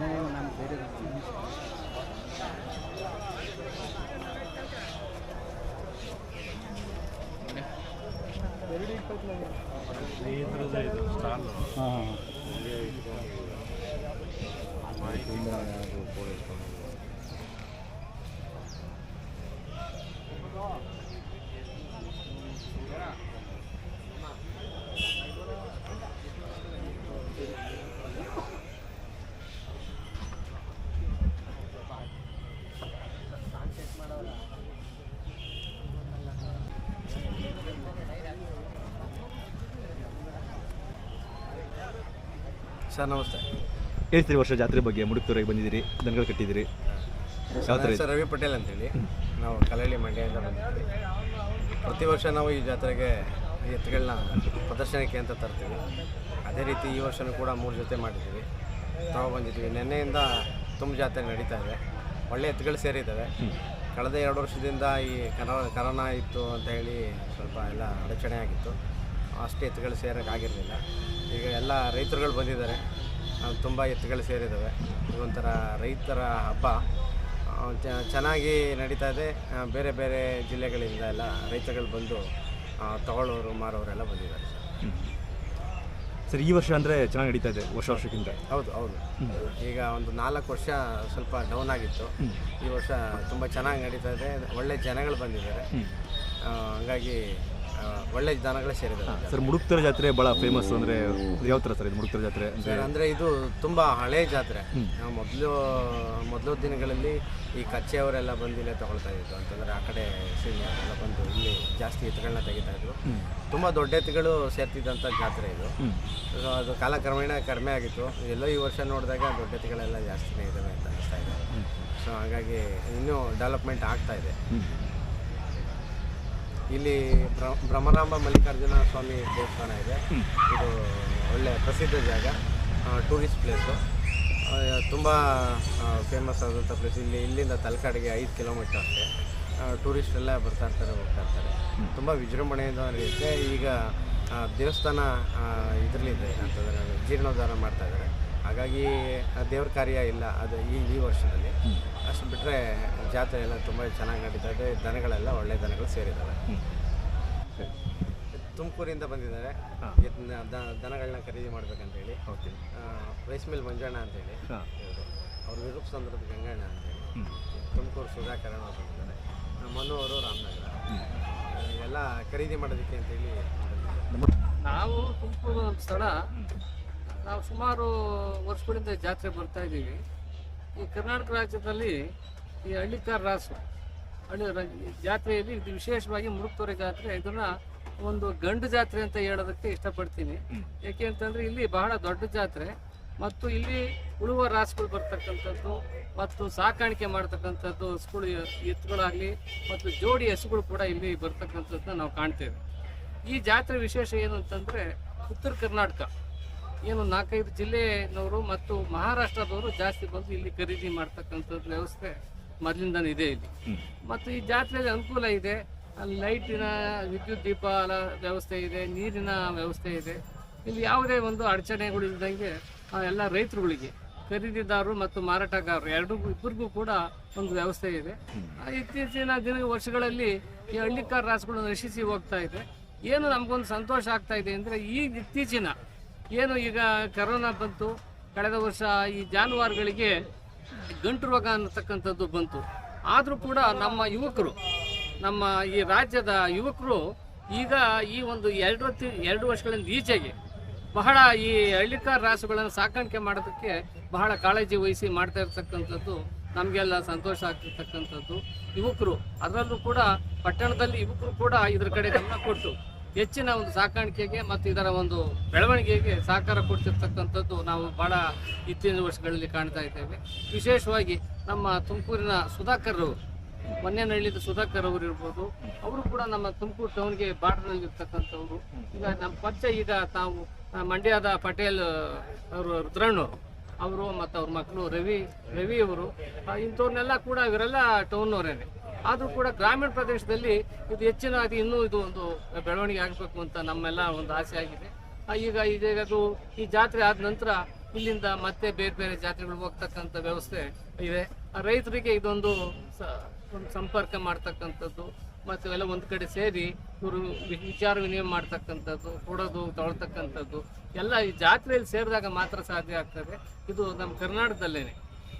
ಹದಿನೈದು ನಾನು ಬೇರೆ ಹಾಂ ಸರ್ ನಮಸ್ತೆ. ಹೇಳ್ತೀರಿ ವರ್ಷ ಜಾತ್ರೆ ಬಗ್ಗೆ ಮುಡುಕ್ತೂರಿಗೆ ಬಂದಿದ್ದೀರಿ ದನಗಳು ಕಟ್ಟಿದ್ದೀರಿ. ಯಾವ ಥರ ಸರ್ ರವಿ ಪಟೇಲ್ ಅಂತೇಳಿ. ನಾವು ಕಲಹಳ್ಳಿ ಮಂಡ್ಯದಿಂದ ಬಂದಿದ್ದೀವಿ. ಪ್ರತಿ ವರ್ಷ ನಾವು ಈ ಜಾತ್ರೆಗೆ ಎತ್ತುಗಳನ್ನ ಪ್ರದರ್ಶನಕ್ಕೆ ಅಂತ ತರ್ತೀವಿ. ಅದೇ ರೀತಿ ಈ ವರ್ಷನೂ ಕೂಡ ಮೂರು ಜೊತೆ ಮಾಡಿದ್ದೀವಿ. ಬಂದಿದ್ದೀವಿ. ನಿನ್ನೆಯಿಂದ ತುಂಬ ಜಾತ್ರೆ ನಡೀತಾ ಇದೆ. ಒಳ್ಳೆ ಎತ್ತುಗಳು ಸೇರಿದ್ದಾವೆ. ಕಳೆದ ಎರಡು ವರ್ಷದಿಂದ ಈ ಕರೋ ಕರೋನಾ ಇತ್ತು ಅಂತ ಹೇಳಿ ಸ್ವಲ್ಪ ಎಲ್ಲ ಅಡಚಣೆ ಆಗಿತ್ತು. ಅಷ್ಟು ಎತ್ತುಗಳು ಸೇರೋಕ್ಕಾಗಿರಲಿಲ್ಲ. ಈಗ ಎಲ್ಲ ರೈತರುಗಳು ಬಂದಿದ್ದಾರೆ. ತುಂಬ ಎತ್ತುಗಳು ಸೇರಿದ್ದಾವೆ. ಇದೊಂಥರ ರೈತರ ಹಬ್ಬ. ಚೆನ್ನಾಗಿ ನಡೀತಾ ಇದೆ. ಬೇರೆ ಬೇರೆ ಜಿಲ್ಲೆಗಳಿಂದ ಎಲ್ಲ ರೈತರುಗಳು ಬಂದು ತಗೊಳ್ಳೋರು ಮಾರೋರೆಲ್ಲ ಬಂದಿದ್ದಾರೆ ಸರ್. ಈ ವರ್ಷ ಅಂದರೆ ಚೆನ್ನಾಗಿ ನಡೀತಾ ಇದೆ ವರ್ಷ ವರ್ಷಕ್ಕಿಂತ? ಹೌದು ಹೌದು. ಈಗ ಒಂದು ನಾಲ್ಕು ವರ್ಷ ಸ್ವಲ್ಪ ಡೌನ್ ಆಗಿತ್ತು. ಈ ವರ್ಷ ತುಂಬ ಚೆನ್ನಾಗಿ ನಡೀತಾ ಇದೆ. ಒಳ್ಳೆ ಜನಗಳು ಬಂದಿದ್ದಾರೆ. ಹಾಗಾಗಿ ಒಳ್ಳೆ ದನಗಳೇ ಸೇರಿದ್ದಾರೆ. ಸರ್ ಮುಡುಕ್ತರ ಜಾತ್ರೆ ಭಾಳ ಫೇಮಸ್ ಅಂದರೆ ಯಾವ ಥರ ಸರ್ ಇದು ಮುಡುಕ್ತರ ಜಾತ್ರೆ ಅಂದರೆ? ಇದು ತುಂಬ ಹಳೆ ಜಾತ್ರೆ. ಮೊದಲು ಮೊದಲು ದಿನಗಳಲ್ಲಿ ಈ ಕಚ್ಚೆಯವರೆಲ್ಲ ಬಂದು ಇಲ್ಲೇ ತಗೊಳ್ತಾ ಇದ್ರು. ಅಂತಂದರೆ ಆ ಕಡೆ ಎಲ್ಲ ಬಂದು ಇಲ್ಲಿ ಜಾಸ್ತಿ ಎತ್ತುಗಳನ್ನ ತೆಗಿತಾ ಇದ್ರು. ತುಂಬ ದೊಡ್ಡ ಎತ್ತುಗಳು ಸೇರ್ತಿದ್ದಂಥ ಜಾತ್ರೆ ಇದು. ಸೊ ಅದು ಕಾಲಕ್ರಮೇಣ ಕಡಿಮೆ ಆಗಿತ್ತು. ಎಲ್ಲೋ ಈ ವರ್ಷ ನೋಡಿದಾಗ ದೊಡ್ಡ ಎತ್ತುಗಳೆಲ್ಲ ಜಾಸ್ತಿನೇ ಇದ್ದಾವೆ ಅಂತ ಅನಿಸ್ತಾ ಇದೆ. ಸೊ ಹಾಗಾಗಿ ಇನ್ನೂ ಡೆವಲಪ್ಮೆಂಟ್ ಆಗ್ತಾ ಇದೆ. ಇಲ್ಲಿ ಬ್ರ- ಬ್ರಹ್ಮರಾಂಬ ಮಲ್ಲಿಕಾರ್ಜುನ ಸ್ವಾಮಿ ದೇವಸ್ಥಾನ ಇದೆ. ಇದು ಒಳ್ಳೆ ಪ್ರಸಿದ್ಧ ಜಾಗ. ಟೂರಿಸ್ಟ್ ಪ್ಲೇಸು ತುಂಬ ಫೇಮಸ್ ಆದಂಥ ಪ್ಲೇಸ್ ಇಲ್ಲಿ ಇಲ್ಲಿಂದ ತಲಕಾಡಿಗೆ ಐದು ಕಿಲೋಮೀಟರ್ ಅಷ್ಟೇ. ಟೂರಿಸ್ಟ್ ಎಲ್ಲ ಬರ್ತಾ ಇರ್ತಾರೆ ಹೋಗ್ತಾ ಇರ್ತಾರೆ. ತುಂಬ ವಿಜೃಂಭಣೆಯಿಂದ ನಡೆಯುತ್ತೆ. ಈಗ ದೇವಸ್ಥಾನ ಇದರಲ್ಲಿದೆ ಅಂತಂದರೆ ಜೀರ್ಣೋದ್ಧಾರ ಮಾಡ್ತಾ ಇದ್ದಾರೆ. ಹಾಗಾಗಿ ದೇವ್ರ ಕಾರ್ಯ ಇಲ್ಲ ಅದು ಈ ಈ ವರ್ಷದಲ್ಲಿ. ಅಷ್ಟು ಬಿಟ್ಟರೆ ಜಾತ್ರೆ ಎಲ್ಲ ತುಂಬ ಚೆನ್ನಾಗಿ ನಡೀತಾ ಇದೆ ದನಗಳೆಲ್ಲ ಒಳ್ಳೆ ದನಗಳು ಸೇರಿದ್ದಾವೆ ತುಮಕೂರಿಂದ ಬಂದಿದ್ದಾರೆ. ದನಗಳನ್ನ ಖರೀದಿ ಮಾಡ್ಬೇಕಂತೇಳಿ. ಓಕೆ. ರೈಸ್ ಮಿಲ್ ಮಂಜಣ್ಣ ಅಂತೇಳಿ. ಹಾಂ. ಅವರು ಅವ್ರು ವಿರೂಪಸಂದ್ರದ ಗಂಗಣ್ಣ ಅಂತೇಳಿ. ತುಮಕೂರು ಸುಧಾಕರಣ ಅವರು ಬಂದಿದ್ದಾರೆ ನಮ್ಮ ಮನು ಅವರು ರಾಮನಗರ. ಎಲ್ಲ ಖರೀದಿ ಮಾಡೋದಕ್ಕೆ ಅಂತೇಳಿ. ನಾವು ತುಮಕೂರು ಸ್ಥಳ ನಾವು ಸುಮಾರು ವರ್ಷಗಳಿಂದ ಜಾತ್ರೆ ಬರ್ತಾ ಇದ್ದೀವಿ. ಈ ಕರ್ನಾಟಕ ರಾಜ್ಯದಲ್ಲಿ ಈ ಹಳ್ಳಿಕಾರ ರಾಸು, ಹಳ್ಳಿ ಜಾತ್ರೆಯಲ್ಲಿ ಇದು ವಿಶೇಷವಾಗಿ ಮುರುಕ್ತೋರೆ ಜಾತ್ರೆ. ಇದನ್ನು ಒಂದು ಗಂಡು ಜಾತ್ರೆ ಅಂತ ಹೇಳೋದಕ್ಕೆ ಇಷ್ಟಪಡ್ತೀನಿ. ಯಾಕೆ ಅಂತಂದರೆ ಇಲ್ಲಿ ಬಹಳ ದೊಡ್ಡ ಜಾತ್ರೆ. ಮತ್ತು ಇಲ್ಲಿ ಉಳುವ ರಾಸುಗಳು ಬರ್ತಕ್ಕಂಥದ್ದು ಮತ್ತು ಸಾಕಾಣಿಕೆ ಮಾಡ್ತಕ್ಕಂಥದ್ದು ಹಸುಗಳು, ಎತ್ತುಗಳಾಗಲಿ ಮತ್ತು ಜೋಡಿ ಹಸುಗಳು ಕೂಡ ಇಲ್ಲಿ ಬರ್ತಕ್ಕಂಥದ್ದನ್ನ ನಾವು ಕಾಣ್ತೇವೆ. ಈ ಜಾತ್ರೆ ವಿಶೇಷ ಏನು ಅಂತಂದರೆ ಉತ್ತರ ಕರ್ನಾಟಕ. ಏನು ನಾಲ್ಕೈದು ಜಿಲ್ಲೆನವರು ಮತ್ತು ಮಹಾರಾಷ್ಟ್ರದವರು ಜಾಸ್ತಿ ಬಂದು ಇಲ್ಲಿ ಖರೀದಿ ಮಾಡ್ತಕ್ಕಂಥದ್ದು ವ್ಯವಸ್ಥೆ ಮೊದಲಿಂದನೇ ಇದೆ ಇಲ್ಲಿ. ಮತ್ತು ಈ ಜಾತ್ರೆಯಲ್ಲಿ ಅನುಕೂಲ ಇದೆ. ಅಲ್ಲಿ ಲೈಟಿನ ವಿದ್ಯುತ್ ದೀಪ ವ್ಯವಸ್ಥೆ ಇದೆ ನೀರಿನ ವ್ಯವಸ್ಥೆ ಇದೆ. ಇಲ್ಲಿ ಯಾವುದೇ ಒಂದು ಅಡಚಣೆಗಳು ಇದ್ದಂಗೆ ಆ ಎಲ್ಲ ರೈತರುಗಳಿಗೆ ಖರೀದಿದಾರರು ಮತ್ತು ಮಾರಾಟಗಾರರು ಎರಡೂ ಇಬ್ಬರಿಗೂ ಕೂಡ ಒಂದು ವ್ಯವಸ್ಥೆ ಇದೆ. ಆ, ಇತ್ತೀಚಿನ ದಿನ ವರ್ಷಗಳಲ್ಲಿ ಈ ಹಳ್ಳಿಕಾರ ರಾಸುಗಳು ನಶಿಸಿ ಹೋಗ್ತಾ ಇದೆ. ಏನು ನಮಗೊಂದು ಸಂತೋಷ ಆಗ್ತಾ ಇದೆ ಅಂದರೆ ಈ ಇತ್ತೀಚಿನ ಏನು ಈಗ ಕರೋನಾ ಬಂತು, ಕಳೆದ ವರ್ಷ ಈ ಜಾನುವಾರುಗಳಿಗೆ ಗಂಟು ರೋಗ ಅನ್ನತಕ್ಕಂಥದ್ದು ಬಂತು. ಆದರೂ ಕೂಡ ನಮ್ಮ ಯುವಕರು, ನಮ್ಮ ಈ ರಾಜ್ಯದ ಯುವಕರು ಈಗ ಈ ಒಂದು ಎರಡು ಎರಡು ವರ್ಷಗಳಿಂದ ಈಚೆಗೆ ಬಹಳ ಈ ಹಳ್ಳಿಕಾರ ರಾಸುಗಳನ್ನು ಸಾಕಾಣಿಕೆ ಮಾಡೋದಕ್ಕೆ ಬಹಳ ಕಾಳಜಿ ವಹಿಸಿ ಮಾಡ್ತಾ ಇರ್ತಕ್ಕಂಥದ್ದು ನಮಗೆಲ್ಲ ಸಂತೋಷ ಆಗ್ತಿರ್ತಕ್ಕಂಥದ್ದು ಯುವಕರು, ಅದರಲ್ಲೂ ಕೂಡ ಪಟ್ಟಣದಲ್ಲಿ ಯುವಕರು ಕೂಡ ಇದ್ರ ಕಡೆ ಗಮನ ಕೊಟ್ಟು ಹೆಚ್ಚಿನ ಒಂದು ಸಾಕಾಣಿಕೆಗೆ ಮತ್ತು ಇದರ ಒಂದು ಬೆಳವಣಿಗೆಗೆ ಸಹಕಾರ ಕೊಡ್ತಿರ್ತಕ್ಕಂಥದ್ದು ನಾವು ಬಹಳ ಇತ್ತೀಚಿನ ವರ್ಷಗಳಲ್ಲಿ ಕಾಣ್ತಾ ಇದ್ದೇವೆ. ವಿಶೇಷವಾಗಿ ನಮ್ಮ ತುಮಕೂರಿನ ಸುಧಾಕರ್ ಅವರು ಮೊನ್ನೆನಹಳ್ಳಿದ ಸುಧಾಕರ್ ಅವರು ಇರ್ಬೋದು, ಅವರು ಕೂಡ ನಮ್ಮ ತುಮಕೂರು ಟೌನ್ಗೆ ಬಾರ್ಡರ್ನಲ್ಲಿ ಇರ್ತಕ್ಕಂಥವ್ರು ಈಗ ನಮ್ಮ ಪರಿಚಯ ಈಗ ತಾವು ಮಂಡ್ಯದ ಪಟೇಲ್ ಅವರು ರುದ್ರಣ್ಣು ಅವರು ಮತ್ತು ಅವ್ರ ಮಕ್ಕಳು ರವಿ ರವಿ ಅವರು ಇಂಥವ್ರನ್ನೆಲ್ಲ ಕೂಡ ಇವರೆಲ್ಲ ಟೌನ್ನವರೇನೆ. ಆದರೂ ಕೂಡ ಗ್ರಾಮೀಣ ಪ್ರದೇಶದಲ್ಲಿ ಇದು ಹೆಚ್ಚಿನ ಅದು ಇನ್ನೂ ಇದು ಒಂದು ಬೆಳವಣಿಗೆ ಆಗಬೇಕು ಅಂತ ನಮ್ಮೆಲ್ಲ ಒಂದು ಆಸೆ ಆಗಿದೆ. ಈಗ ಇದೀಗ ಅದು ಈ ಜಾತ್ರೆ ಆದ ನಂತರ ಇಲ್ಲಿಂದ ಮತ್ತೆ ಬೇರೆ ಬೇರೆ ಜಾತ್ರೆಗಳು ಹೋಗ್ತಕ್ಕಂಥ ವ್ಯವಸ್ಥೆ ಇದೆ. ರೈತರಿಗೆ ಇದೊಂದು ಒಂದು ಸಂಪರ್ಕ ಮಾಡ್ತಕ್ಕಂಥದ್ದು ಮತ್ತು ಎಲ್ಲ ಒಂದು ಕಡೆ ಸೇರಿ ಇವರು ವಿಚಾರ ವಿನಿಮಯ ಮಾಡ್ತಕ್ಕಂಥದ್ದು, ಕೊಡೋದು ತೊಗೊಳ್ತಕ್ಕಂಥದ್ದು ಎಲ್ಲ ಈ ಜಾತ್ರೆಯಲ್ಲಿ ಸೇರಿದಾಗ ಮಾತ್ರ ಸಾಧ್ಯ ಆಗ್ತದೆ. ಇದು ನಮ್ಮ ಕರ್ನಾಟಕದಲ್ಲೇನೆ.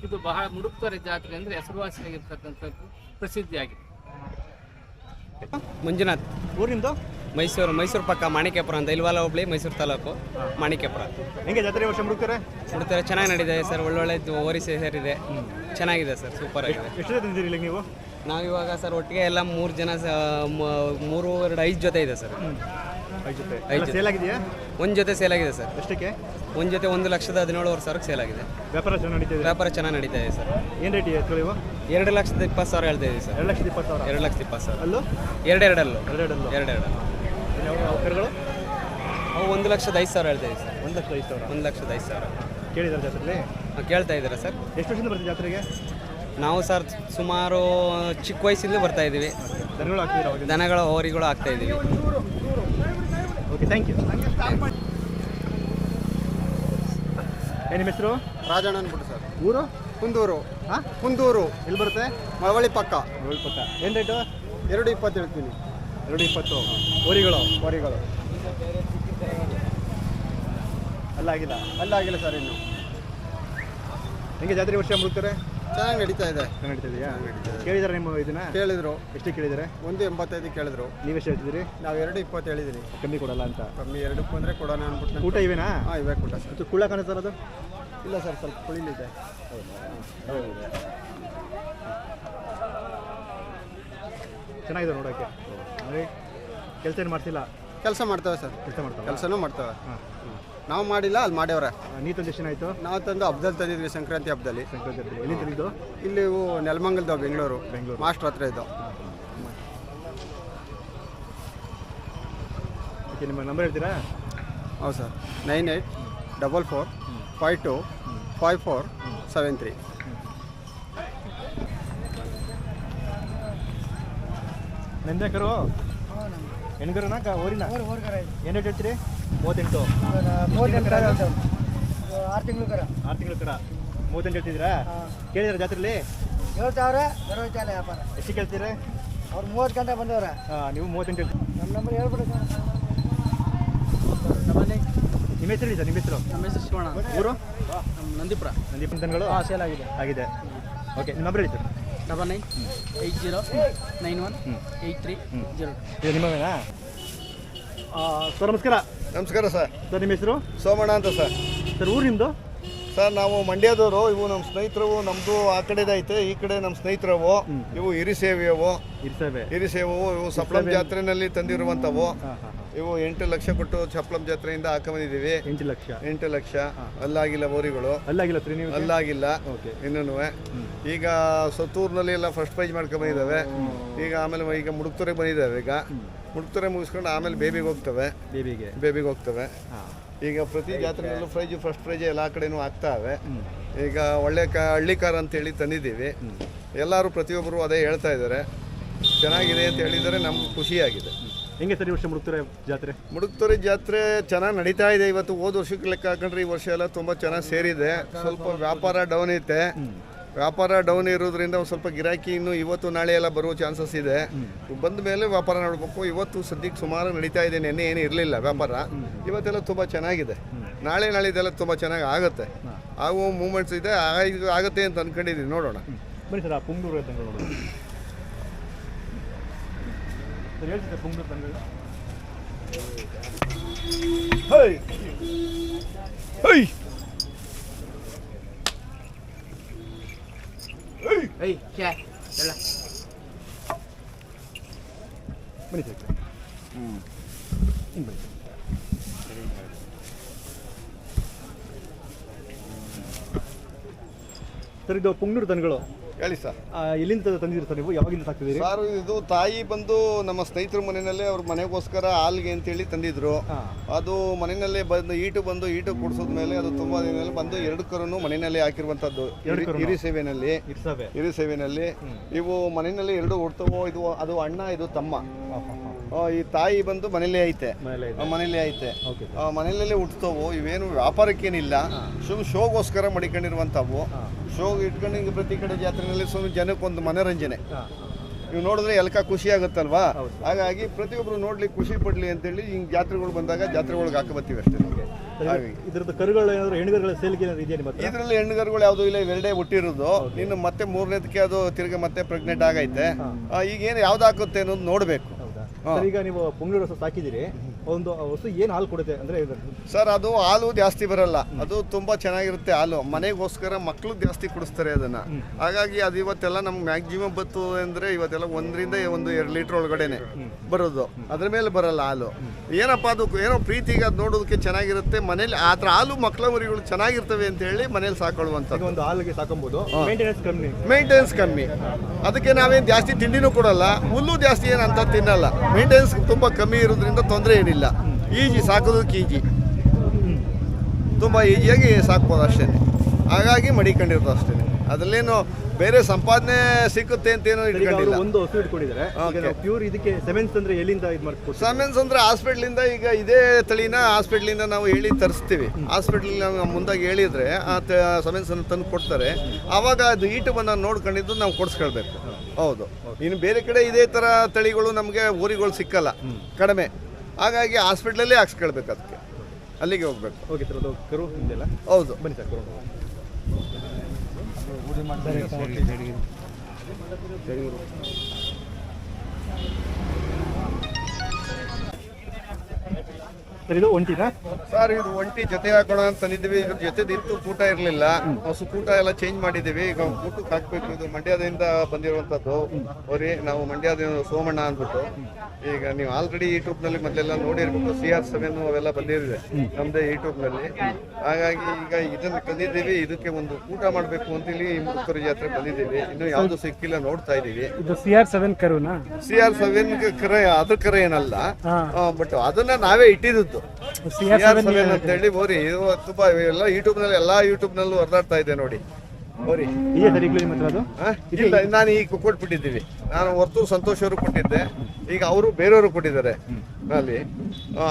ಇದು ಬಹಳ ಮುಡುಕ್ತಾರೆ ಜಾತ್ರೆ ಅಂದರೆ ಹೆಸರುವಾಸಿಯಾಗಿರ್ತಕ್ಕಂಥದ್ದು ಪ್ರಸಿದ್ಧಿಯಾಗಿದೆ. ಮಂಜುನಾಥ್. ಊರಿಂದು? ನಿಮ್ಮದು ಮೈಸೂರು ಮೈಸೂರು ಪಕ್ಕ ಮಾಣಿಕ್ಯಪುರ ಅಂತ ಇಲ್ವಾಲ ಹೋಬಳಿ ಮೈಸೂರು ತಾಲೂಕು ಮಾಣಿಕ್ಯಪುರ. ಹೆಂಗೆ ಜಾತ್ರೆ ವರ್ಷ ಮುಡುಕ್ತಾರೆ? ಮುಡ್ತಾರೆ ಚೆನ್ನಾಗಿ ನಡೀದೆ ಸರ್ ಒಳ್ಳೊಳ್ಳೆ ಓರಿ ಸೇರಿದೆ. ಚೆನ್ನಾಗಿದೆ ಸರ್ ಸೂಪರ್ ಆಗಿದೆ. ಎಷ್ಟು ತಿಂದಿರಿ ನೀವು? ನಾವಿವಾಗ ಸರ್ ಒಟ್ಟಿಗೆ ಎಲ್ಲ ಮೂರು ಜನ ಸ- ಮೂರು ಎರಡು ಐದು ಜೊತೆ ಇದೆ ಸರ್. ಐದು ಜೊತೆ. ಐದು ಜೊತೆ. ಸೇಲ್ ಆಗಿದೆಯಾ? ಒಂದು ಜೊತೆ ಸೇಲ್ ಆಗಿದೆ ಸರ್. ಎಷ್ಟಕ್ಕೆ? ಒಂದು ಜೊತೆ ಒಂದು ಲಕ್ಷದ ಹದಿನೇಳುವರೆ ಸಾವಿರಕ್ಕೆ ಸೇಲ್ ಆಗಿದೆ. ವ್ಯಾಪಾರ ಚೆನ್ನಾಗಿ ನಡೀತಿದೆ ವ್ಯಾಪಾರ ಚೆನ್ನಾಗಿ ನಡೀತಾ ಇದೆ ಸರ್. ಏನು ರೇಟ್ ಇದೆ ಇವು? ಎರಡು ಲಕ್ಷದ ಇಪ್ಪತ್ತು ಸಾವಿರ ಹೇಳ್ತಾ ಇದೆ ಸರ್. ಎರಡು ಲಕ್ಷದ ಇಪ್ಪತ್ತು ಸಾವಿರ? ಎರಡು ಲಕ್ಷದ ಇಪ್ಪತ್ತು ಸಾವಿರ. ಅಲ್ಲೂ? ಎರಡೆರಡಲ್ಲೂ. ಎರಡೆರಡಲ್ಲೂ? ಎರಡೆರಡಲ್ಲೂ. ಯಾವ ಕರುಗಳು? ಅವು ಒಂದು ಲಕ್ಷದ ಐದು ಸಾವಿರ ಹೇಳ್ತಾ ಇದೆ ಸರ್. ಒಂದು ಲಕ್ಷದ ಐದು ಸಾವಿರ? ಒಂದು ಲಕ್ಷದ ಐದು ಸಾವಿರ. ಕೇಳಿದ್ದಾರೆ ಜಾತ್ರೆಲಿ? ಹಾಂ ಕೇಳ್ತಾ ಇದ್ದೀರಾ ಸರ್. ಎಷ್ಟು ವರ್ಷದಿಂದ ಬರ್ತೀವಿ ಜಾತ್ರೆಗೆ? ನಾವು ಸರ್ ಸುಮಾರು ಚಿಕ್ಕ ವಯಸ್ಸಿಂದ ಬರ್ತಾ ಇದ್ದೀವಿ ದನಗಳು ಹಾಕ್ತಿದ್ದೀರಾ ಅವಾಗ ದನಗಳ ಹೋರಿಗಳು ಆಗ್ತಾ ಇದ್ದೀವಿ ಓಕೆ ಥ್ಯಾಂಕ್ ಯು ನಿಮ್ಮ ಹೆಸರು? ರಾಜಣ್ಣ ಅನ್ಬಿಟ್ಟು ಸರ್. ಊರು? ಕುಂದೂರು. ಹಾಂ? ಕುಂದೂರು. ಎಲ್ಲಿ ಬರುತ್ತೆ? ಮಳವಳ್ಳಿ ಪಕ್ಕ. ಮಳವಳ್ಳಿ ಪಕ್ಕ. ಏನು ರೇಟು ಎರಡು ಇಪ್ಪತ್ತು ಹೇಳ್ತೀನಿ. ಎರಡು ಇಪ್ಪತ್ತು. ಹೋರಿಗಳು? ಹೋರಿಗಳು. ಅಲ್ಲಾಗಿಲ್ಲ? ಅಲ್ಲಾಗಿಲ್ಲ ಸರ್ ಇನ್ನು. ಹೆಂಗೆ ಜಾತ್ರೆ ವರ್ಷ ಮುಡುಕ್ತಾರೆ ಚೆನ್ನಾಗಿ ನಡೀತಾ ಇದೆ. ನಡೀತಾ ಇದೆಯಾ? ಕೇಳಿದಾರೆ ನಿಮ್ಮ ಇದನ್ನ? ಕೇಳಿದ್ರು. ಎಷ್ಟು ಕೇಳಿದ್ದಾರೆ ಒಂದು ಎಂಬತ್ತೈದು ಕೇಳಿದ್ರು. ನೀವೆಷ್ಟು ಹೇಳ್ತಿದ್ದೀರಿ? ನಾವು ಎರಡು ಇಪ್ಪತ್ತು ಹೇಳಿದ್ದೀನಿ ಕಮ್ಮಿ ಕೊಡಲ್ಲ ಅಂತ. ಕಮ್ಮಿ ಎರಡಕ್ಕೆ ಬಂದರೆ ಕೊಡೋಣ ಅಂದ್ಬಿಟ್ಟು ಊಟ ಇವೇನಾ? ಹಾಂ ಇವೇ ಕೊಟ್ಟ ಸರ್. ಮತ್ತು ಕುಳ್ಳ ಕಾಣಿಸ್ತಾರ ಅದು? ಇಲ್ಲ ಸರ್ ಸ್ವಲ್ಪ ಕುಳಿಲಿದೆ. ಚೆನ್ನಾಗಿದೆ ನೋಡೋಕ್ಕೆ ನೋಡಿ ಕೆಲಸ ಏನು ಮಾಡ್ತಿಲ್ಲ? ಕೆಲಸ ಮಾಡ್ತೇವೆ ಸರ್. ಕೆಲಸ ಮಾಡ್ತಾವ ಕೆಲಸನೂ ಮಾಡ್ತೇವೆ. ಹಾಂ. ನಾವು ಮಾಡಿಲ್ಲ ಅಲ್ಲಿ ಮಾಡ್ಯವ್ರೆ. ನೀ ತಂದಿಷ್ಟು ನಾವು ತಂದು ಹಬ್ದಲ್ಲಿ ತಂದಿದ್ವಿ ಸಂಕ್ರಾಂತಿ ಹಬ್ಬದಲ್ಲಿ. ಸಂಕ್ರಾಂತಿ ಹಬ್ಬದಲ್ಲಿ. ಎಲ್ಲಿ ತಂದಿದ್ದು? ಇಲ್ಲಿ ಇವು ನೆಲಮಂಗಲದ ಬೆಂಗಳೂರು. ಬೆಂಗಳೂರು. ಮಾಸ್ಟ್ರ್ ಹತ್ರ ಇದ್ದು. ಓಕೆ ನಿಮ್ಮ ನಂಬರ್ ಹೇಳ್ತೀರಾ? ಹೌದು sir. Nine eight double four five two five four seven three. ನಂದೇಕರು ಹೆಣ್ಗರನಾ? ಕ ಓರಿನ ಏನು ಹೇಳ್ತೀರಿ? ಮೂವತ್ತೆಂಟು. ಆರು ತಿಂಗಳು ಕರ. ಆರು ತಿಂಗಳು ಕರ. ಮೂವತ್ತೆಂಟು ಹೇಳ್ತಿದ್ದೀರಾ? ಕೇಳಿದ್ರ ಜಾತ್ರೆಲಿ? ಹೇಳ್ತಾವ್ರೆ ಬರೋಯ್ತಲ್ಲ ವ್ಯಾಪಾರ. ಎಷ್ಟು ಕೇಳ್ತೀರಿ? ಅವ್ರು ಮೂವತ್ತು ಗಂಟೆ ಬಂದವ್ರೆ. ಹಾಂ ನೀವು ಮೂವತ್ತೆಂಟು ಹೇಳ್ತೀರಿ. ನಮ್ಮ ನಂಬರ್ ಹೇಳ್ಬಿಡಿ ಸರ್. ನಿಮ್ಮ ಹೆಸರು ಸರ್ ನಿಮ್ಮ ಹೆಸರು? ನಮ್ಮ ಹೆಸರು ಶಿವಣ್ಣ. ಊರು? ನಂದಿಪುರ. ನಂದೀಪ್ ದನಗಳು ಹಾಂ ಸೇಲ್ ಆಗಿದೆ. ಆಗಿದೆ. ಓಕೆ ನಿಮ್ಮ ನಂಬರ್ ಹೇಳಿ sir. Double nine eight zero nine one eight three zero. ಇದು ನಿಮ್ಮವೇನಾ? ಸರ್ ನಮಸ್ಕಾರ. ನಮಸ್ಕಾರ ಸರ್. ಸರ್ ನಿಮ್ಮ ಹೆಸರು? ಸೋಮಣ್ಣ ಅಂತ ಸರ್. ಸರ್ ಊರು ನಿಮ್ಮದು ಸರ್ ನಾವು ಮಂಡ್ಯದವರು ಇವು ನಮ್ಮ ಸ್ನೇಹಿತರು ನಮ್ಮದು ಆ ಕಡೆದೈತೆ ಈ ಕಡೆ ನಮ್ಮ ಸ್ನೇಹಿತರವು ಇವು ಹಿರಿಸೇವೆಯವು. ಹಿರಿಸೇವೆ. ಹಿರಿಸೇವು ಇವು ಸಪ್ಲಂ ಜಾತ್ರೆನಲ್ಲಿ ತಂದಿರುವಂಥವು. ಇವು ಎಂಟು ಲಕ್ಷ ಕೊಟ್ಟು ಚಪ್ಪಲಂ ಜಾತ್ರೆಯಿಂದ ಹಾಕೊಂಬಂದಿದ್ದೀವಿ ಎಂಟು ಲಕ್ಷ. ಎಂಟು ಲಕ್ಷ. ಅಲ್ಲಾಗಿಲ್ಲ ಬೋರಿಗಳು. ಅಲ್ಲಾಗಿಲ್ಲ ನೀವು? ಅಲ್ಲಾಗಿಲ್ಲ. ಓಕೆ. ಇನ್ನೂ ಈಗ ಸತ್ತೂರ್ನಲ್ಲಿ ಎಲ್ಲ ಫಸ್ಟ್ ಪ್ರೈಜ್ ಮಾಡ್ಕೊಂಬಂದಿದ್ದಾವೆ ಈಗ ಆಮೇಲೆ ಈಗ ಮುಡುಕ್ತೊರೆ ಬಂದಿದ್ದಾವೆ ಈಗ. ಮುಡುಕ್ತೊರೆ ಮುಗಿಸ್ಕೊಂಡು ಆಮೇಲೆ ಬೇಬಿಗೆ ಹೋಗ್ತವೆ. ಬೇಬಿಗೆ. ಬೇಬಿಗೆ ಹೋಗ್ತವೆ. ಈಗ ಪ್ರತಿ ಜಾತ್ರೆಯಲ್ಲೂ ಪ್ರೈಜು ಫಸ್ಟ್ ಪ್ರೈಜ್ ಎಲ್ಲ ಕಡೆನೂ ಆಗ್ತಾವೆ. ಈಗ ಒಳ್ಳೆ ಕ ಹಳ್ಳಿ ಕಾರ್ ಅಂತೇಳಿ ತಂದಿದ್ದೀವಿ. ಎಲ್ಲರೂ ಪ್ರತಿಯೊಬ್ಬರು ಅದೇ ಹೇಳ್ತಾ ಇದ್ದಾರೆ. ಚೆನ್ನಾಗಿದೆ ಅಂತ ಹೇಳಿದರೆ ನಮ್ಗೆ ಖುಷಿಯಾಗಿದೆ. ಹೆಂಗೆ ಸರ್ ಈ ವರ್ಷ ಮುಡುಕ್ತಾರೆ ಜಾತ್ರೆ? ಮುಡುಕ್ತೊರೆ ಜಾತ್ರೆ ಚೆನ್ನಾಗಿ ನಡೀತಾ ಇದೆ. ಇವತ್ತು ಹೋದ ವರ್ಷಕ್ಕೆ ಲೆಕ್ಕ ಹಾಕೊಂಡ್ರೆ ಈ ವರ್ಷ ಎಲ್ಲ ತುಂಬ ಚೆನ್ನಾಗಿ ಸೇರಿದೆ. ಸ್ವಲ್ಪ ವ್ಯಾಪಾರ ಡೌನ್ ಐತೆ. ವ್ಯಾಪಾರ ಡೌನ್ ಇರೋದ್ರಿಂದ ಒಂದು ಸ್ವಲ್ಪ ಗಿರಾಕಿ ಇನ್ನು ಇವತ್ತು ನಾಳೆ ಎಲ್ಲ ಬರುವ ಚಾನ್ಸಸ್ ಇದೆ. ಬಂದ ಮೇಲೆ ವ್ಯಾಪಾರ ನೋಡ್ಬೇಕು. ಇವತ್ತು ಸದ್ಯಕ್ಕೆ ಸುಮಾರು ನಡೀತಾ ಇದೆ. ನೆನ್ನೆ ಏನು ಇರಲಿಲ್ಲ ವ್ಯಾಪಾರ. ಇವತ್ತೆಲ್ಲ ತುಂಬ ಚೆನ್ನಾಗಿದೆ. ನಾಳೆ ನಾಳಿದ್ದೆಲ್ಲ ತುಂಬ ಚೆನ್ನಾಗಿ ಆಗುತ್ತೆ. ಆಗುವ ಮೂಮೆಂಟ್ಸ್ ಇದೆ. ಆಗ- ಆಗುತ್ತೆ ಅಂತ ಅಂದ್ಕೊಂಡಿದ್ದೀನಿ ನೋಡೋಣ. ಬನ್ನಿ ಸರ್ ಆ ಪುಂಗ್ಳೂರು ತಂಗಳು ನೋಡೋದು ಸರ್ ಹೇಳ್ತೀನಿ ಸರ್ ಪುಂಗ್ಳೂರು ತಂಗಳು ಬನ್ನಿ ಸರ್ ಹಿಂಗೆ ಬನ್ನಿ ಸರ್ ಇದು ಪುಂಗ್ನೂರು ದನಗಳು ಹೇಳಿ ಸರ್. ಎಲ್ಲಿಂದ ತಂದಿದ್ದೀರಿ ಸರ್ ನೀವು? ಯಾವಾಗಿಂದ ಸಾಕ್ತಿದ್ದೀರಿ? ಸರ್ ಇದು ತಾಯಿ ಬಂದು ನಮ್ಮ ಸ್ನೇಹಿತರ ಮನೆಯಲ್ಲೇ ಅವ್ರ ಮನೆಗೋಸ್ಕರ ಹಾಲ್ಗೆ ಅಂತೇಳಿ ತಂದಿದ್ರು. ಅದು ಮನೆಯಲ್ಲೇ ಬಂದು ಈಟು ಬಂದು ಈಟು ಕುಡಿಸೋದ ಮೇಲೆ ಅದು ತುಂಬ ದಿನದಲ್ಲಿ ಬಂದು ಎರಡು ಕರುನು ಮನೆಯಲ್ಲೇ ಹಾಕಿರುವಂತದ್ದು ಹಿರಿ ಸೇವೆನಲ್ಲಿ ಹಿರಿ ಸೇವೆನಲ್ಲಿ ಇವು ಮನೆಯಲ್ಲಿ ಎರಡು ಹುಡ್ತವೋ ಇದು ಅದು ಅಣ್ಣ ಇದು ತಮ್ಮ. ಈ ತಾಯಿ ಬಂದು ಮನೇಲೇ ಐತೆ. ಮನೇಲೇ ಮನೇಲೇ ಐತೆ. ಮನೆಯಲ್ಲೇ ಹುಟ್ಟುತ್ತವು ಇವೇನು ವ್ಯಾಪಾರಕ್ಕೇನಿಲ್ಲ. ಸುಮ್ ಶೋಗೋಸ್ಕರ ಮಡಿಕೊಂಡಿರುವಂಥವು. ಶೋ ಇಟ್ಕೊಂಡು ಹಿಂಗೆ ಪ್ರತಿ ಕಡೆ ಜಾತ್ರೆಯಲ್ಲಿ ಸುಮ್ಮನೆ ಜನಕ್ಕೊಂದು ಮನೋರಂಜನೆ. ನೀವು ನೋಡಿದ್ರೆ ಎಲ್ಕ ಖುಷಿ ಆಗುತ್ತಲ್ವಾ? ಹಾಗಾಗಿ ಪ್ರತಿಯೊಬ್ಬರು ನೋಡ್ಲಿಕ್ಕೆ ಖುಷಿ ಪಡ್ಲಿ ಅಂತೇಳಿ ಹಿಂಗೆ ಜಾತ್ರೆಗಳು ಬಂದಾಗ ಜಾತ್ರೆಗಳಿಗೆ ಹಾಕಿ ಬರ್ತೀವಿ ಅಷ್ಟೇ. ಇದ್ರದ್ದು ಕರುಗಳು ಏನಾದ್ರು ಹೆಣ್ಣುಗರುಗಳ ಸೇಲ್ಗೆ ಇದರಲ್ಲಿ ಹೆಣ್ಣುಗರುಗಳು ಯಾವುದೂ ಇಲ್ಲ ಇವೆರಡೇ ಹುಟ್ಟಿರೋದು. ಇನ್ನು ಮತ್ತೆ ಮೂರನೇದಕ್ಕೆ ಅದು ತಿರ್ಗಿ ಮತ್ತೆ ಪ್ರೆಗ್ನೆಂಟ್ ಆಗೈತೆ. ಈಗ ಈಗೇನು ಯಾವ್ದು ಹಾಕುತ್ತೆ ಅನ್ನೋದು ನೋಡಬೇಕು. ಸರ್ ಈಗ ನೀವು ಪುಂಗ್ಳೂರು ಹಸು ಸಾಕಿದ್ದೀರಿ. ಒಂದು ಹಸು ಏನು ಹಾಲು ಕೊಡುತ್ತೆ ಅಂದರೆ ಸರ್ ಅದು ಹಾಲು ಜಾಸ್ತಿ ಬರಲ್ಲ. ಅದು ತುಂಬಾ ಚೆನ್ನಾಗಿರುತ್ತೆ ಹಾಲು. ಮನೆಗೋಸ್ಕರ ಮಕ್ಕಳು ಜಾಸ್ತಿ ಕುಡಿಸ್ತಾರೆ ಅದನ್ನ. ಹಾಗಾಗಿ ಅದು ಇವತ್ತೆಲ್ಲ ನಮ್ಗೆ ಮ್ಯಾಕ್ಸಿಮಮ್ ಬತ್ತು ಅಂದ್ರೆ ಇವತ್ತೆಲ್ಲ ಒಂದರಿಂದ ಒಂದು ಎರಡು ಲೀಟರ್ ಒಳಗಡೆನೆ ಬರೋದು. ಅದ್ರ ಮೇಲೆ ಬರಲ್ಲ ಹಾಲು. ಏನಪ್ಪ ಅದು ಏನೋ ಪ್ರೀತಿಗೆ ಅದು ನೋಡೋದಕ್ಕೆ ಚೆನ್ನಾಗಿರುತ್ತೆ ಮನೇಲಿ ಆ ಥರ ಹಾಲು ಮಕ್ಕಳ ಮರಿಗಳು ಚೆನ್ನಾಗಿರ್ತವೆ ಅಂತ ಹೇಳಿ ಮನೇಲಿ ಸಾಕೊಳ್ಳುವಂಥ ಸಾಕೊಳ್ಳುವಂಥದ್ದು ಒಂದು ಹಾಲಿಗೆ ಸಾಕೊಬೋದು. ಮೇಂಟೆನೆನ್ಸ್ ಕಮ್ಮಿ. ಮೇಂಟೆನೆನ್ಸ್ ಕಮ್ಮಿ. ಅದಕ್ಕೆ ನಾವೇನು ಜಾಸ್ತಿ ತಿಂಡಿನೂ ಕೊಡಲ್ಲ ಹುಲ್ಲು ಜಾಸ್ತಿ ಏನು ಅಂತ ತಿನ್ನಲ್ಲ. ಮೇಂಟೆನೆನ್ಸ್ ತುಂಬ ಕಮ್ಮಿ ಇರೋದ್ರಿಂದ ತೊಂದರೆ ಏನಿಲ್ಲ. ಈಜಿ ಸಾಕೋದಕ್ಕೆ ಈಜಿ. ತುಂಬ ಈಜಿಯಾಗಿ ಸಾಕ್ಬೋದು ಅಷ್ಟೇ. ಹಾಗಾಗಿ ಮಡಿಕೊಂಡಿರೋದು ಅಷ್ಟೇ. ಅದರಲ್ಲೇನು ಬೇರೆ ಸಂಪಾದನೆ ಸಿಕ್ಕುತ್ತೆ ಅಂತೇನು ಇಟ್ಕೊಂಡಿಲ್ಲ. ಒಂದು ಹಸು ಇಟ್ಕೊಂಡಿದ್ದಾರೆ. ಪ್ಯೂರ್ ಇದಕ್ಕೆ ಸೆಮೆನ್ಸ್ ಅಂದ್ರೆ ಎಲ್ಲಿಂದ ಇದು ಮಾಡ್ಕೊಡ್ತೀವಿ? ಸೆಮೆನ್ಸ್ ಅಂದ್ರೆ ಹಾಸ್ಪಿಟ್ಲಿಂದ ಈಗ ಇದೇ ತಳಿನ ಹಾಸ್ಪಿಟ್ಲಿಂದ ನಾವು ಹೇಳಿ ತರಿಸ್ತೀವಿ. ಹಾಸ್ಪಿಟ್ಲ್ ನಾವು ಮುಂದಾಗಿ ಹೇಳಿದ್ರೆ ಆ ಸಮೆನ್ಸ್ ಅನ್ನು ತಂದು ಕೊಡ್ತಾರೆ. ಆವಾಗ ಅದು ಈಟು ಬಂದ ನೋಡ್ಕೊಂಡಿದ್ದು ನಾವು ಕೊಡ್ಸ್ಕೊಳ್ಬೇಕು. ಹೌದು. ಇನ್ನು ಬೇರೆ ಕಡೆ ಇದೇ ಥರ ತಳಿಗಳು ನಮಗೆ ಊರಿಗಳು ಸಿಕ್ಕಲ್ಲ. ಕಡಿಮೆ. ಹಾಗಾಗಿ ಹಾಸ್ಪಿಟ್ಲಲ್ಲೇ ಹಾಕ್ಸ್ಕೊಳ್ಬೇಕು ಅದಕ್ಕೆ. ಅಲ್ಲಿಗೆ ಹೋಗ್ಬೇಕು. ಓಕೆ ಸರ್ ಅದು ಕರು ಹಿಂದೆಲ್ಲ? ಹೌದು. ಬನ್ನಿ ಸರ್ ಕರು. ಸರ್ ಇದು ಒಂಟಿನಾ? ಸರ್ ಇದು ಒಂಟಿ ಜೊತೆ ಹಾಕೋಣ ಅಂತ ತಂದಿದ್ವಿ ಇದ್ರ ಜೊತೆದು ಇತ್ತು ಕೂಟ ಇರಲಿಲ್ಲ. ಹೊಸ ಕೂಟ ಎಲ್ಲ ಚೇಂಜ್ ಮಾಡಿದ್ದೀವಿ. ಈಗ ಕೂಟಕ್ಕೆ ಹಾಕ್ಬೇಕು. ಇದು ಮಂಡ್ಯದಿಂದ ಬಂದಿರುವಂತದ್ದು. ಅವ್ರಿ ನಾವು ಮಂಡ್ಯದಿಂದ ಸೋಮಣ್ಣ ಅಂದ್ಬಿಟ್ಟು. ಈಗ ನೀವು ಆಲ್ರೆಡಿ ಯೂಟ್ಯೂಬ್ನಲ್ಲಿ ಮೊದಲೆಲ್ಲ ನೋಡಿರ್ಬೇಕು. ಸಿ ಆರ್ ಸೆವೆನ್ ಅವೆಲ್ಲ ಬಂದಿರಿದೆ ನಮ್ಮದೇ ಯೂಟ್ಯೂಬ್ನಲ್ಲಿ ಹಾಗಾಗಿ ಈಗ ಇದನ್ನ ತಂದಿದ್ದೀವಿ. ಇದಕ್ಕೆ ಒಂದು ಕೂಟ ಮಾಡಬೇಕು ಅಂತೇಳಿ ಮುತ್ತೂರು ಜಾತ್ರೆ ಬಂದಿದ್ದೀವಿ. ಇನ್ನು ಯಾವುದು ಸಿಕ್ಕಿಲ್ಲ ನೋಡ್ತಾ ಇದೀವಿ ಇದು ಸಿ ಆರ್ ಸೆವೆನ್ ಕರುನಾ? ಸಿ ಆರ್ ಸೆವೆನ್ ಕರೆ ಅದ್ರ ಕರೆ ಏನಲ್ಲ. ಬಟ್ ಅದನ್ನ ನಾವೇ ಇಟ್ಟಿದ್ದು ಸಿ ಆರ್ ಸೆವೆನ್ ಅಂತ ಹೇಳಿ ಬೋರಿ ಇದು ತುಂಬಾ ಎಲ್ಲ ಯೂಟ್ಯೂಬ್ನಲ್ಲಿ ಎಲ್ಲಾ ಯೂಟ್ಯೂಬ್ ನಲ್ಲೂ ಹೊರದಾಡ್ತಾ ಇದೆ ನೋಡಿ. ಬೋರಿ ಇದೆಯಾ ಸರ್ ಈಗಲೂ ನಿಮ್ಮ ಹತ್ರ ಅದು? ಆ? ಇಲ್ಲ ನಾನು ಈಗ ಕೊಟ್ಬಿಟ್ಟಿದ್ದೀವಿ. ನಾನು ಹೊರತು ಸಂತೋಷ್ ಅವರು ಕೊಟ್ಟಿದ್ದೆ. ಈಗ ಅವರು ಬೇರೆಯವರು ಕೊಟ್ಟಿದ್ದಾರೆ. ಅಲ್ಲಿ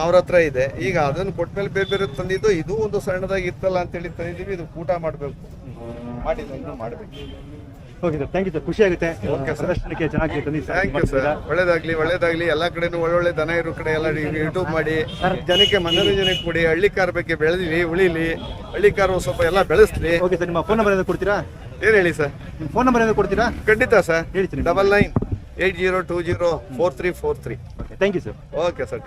ಅವ್ರ ಹತ್ರ ಇದೆ. ಈಗ ಅದನ್ನು ಕೊಟ್ಮೇಲೆ ಬೇರೆ ಬೇರೆ ತಂದಿದ್ದು ಇದು ಒಂದು ಸಣ್ಣದಾಗಿ ಇತ್ತಲ್ಲ ಅಂತೇಳಿ ತಂದಿದ್ದೀವಿ ಇದು ಊಟ ಮಾಡಬೇಕು. ಮಾಡಿದ್ದು ಮಾಡಬೇಕು. Okay sir thank you sir ಖುಷಿ ಆಗುತ್ತೆ. ಪ್ರದರ್ಶನಕ್ಕೆ ಚೆನ್ನಾಗಿ ತಂದಿ ಥ್ಯಾಂಕ್ ಯು ಸರ್ ಒಳ್ಳೇದಾಗ್ಲಿ ಒಳ್ಳೇದಾಗ್ಲಿ. ಎಲ್ಲಾ ಕಡೆನೂ ಒಳ್ಳೊಳ್ಳೆ ದನ ಇರೋ ಕಡೆ ಎಲ್ಲ ಯೂಟ್ಯೂಬ್ ಮಾಡಿ. ಜನಕ್ಕೆ ಮನೋರಂಜನೆ ಕೊಡಿ. ಹಳ್ಳಿಕಾರ ಬಗ್ಗೆ ಬೆಳೆದಿವಿ ಉಳಿಲಿ. ಹಳ್ಳಿಕಾರ ಸ್ವಲ್ಪ ಎಲ್ಲ ಬೆಳೆಸ್ಲಿ. ಓಕೆ ಸರ್ ನಿಮ್ಮ ಫೋನ್ ನಂಬರ್ ಏನಾದ್ರು ಕೊಡ್ತೀರಾ? ಏನ್ ಹೇಳಿ ಸರ್ ನಿಮ್ಮ ಫೋನ್ ನಂಬರ್ ಏನಾದ್ರು ಕೊಡ್ತೀರಾ? ಖಂಡಿತ ಸರ್ ಹೇಳ್ತೀನಿ. Double nine eight zero two zero four three four three okay thank you sir okay sir